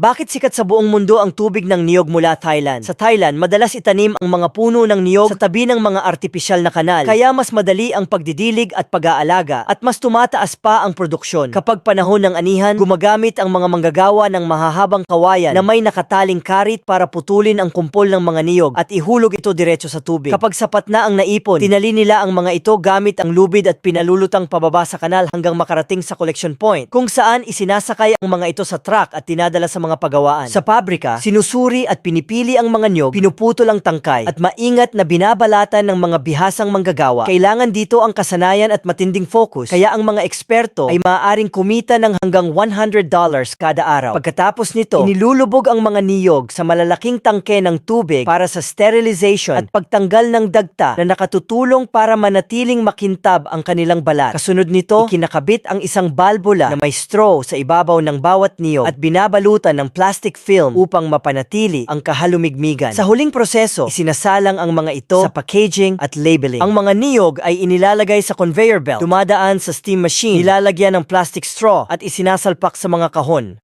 Bakit sikat sa buong mundo ang tubig ng niyog mula Thailand? Sa Thailand, madalas itanim ang mga puno ng niyog sa tabi ng mga artipisyal na kanal. Kaya mas madali ang pagdidilig at pag-aalaga at mas tumataas pa ang produksyon. Kapag panahon ng anihan, gumagamit ang mga manggagawa ng mahahabang kawayan na may nakataling karit para putulin ang kumpol ng mga niyog at ihulog ito diretso sa tubig. Kapag sapat na ang naipon, tinali nila ang mga ito gamit ang lubid at pinalulutang pababa sa kanal hanggang makarating sa collection point kung saan isinasakay ang mga ito sa truck at tinadala sa mga pagawaan. Sa pabrika, sinusuri at pinipili ang mga nyog, pinuputol ang tangkay at maingat na binabalatan ng mga bihasang manggagawa. Kailangan dito ang kasanayan at matinding focus kaya ang mga eksperto ay maaaring kumita ng hanggang $100 kada araw. Pagkatapos nito, inilulubog ang mga niyog sa malalaking tangke ng tubig para sa sterilization at pagtanggal ng dagta na nakatutulong para manatiling makintab ang kanilang balat. Kasunod nito, ikinakabit ang isang balbula na may straw sa ibabaw ng bawat niyog at binabalutan ng plastic film upang mapanatili ang kahalumigmigan. Sa huling proseso, isinasalang ang mga ito sa packaging at labeling. Ang mga niyog ay inilalagay sa conveyor belt, dumadaan sa steam machine, nilalagyan ng plastic straw at isinasalpak sa mga kahon.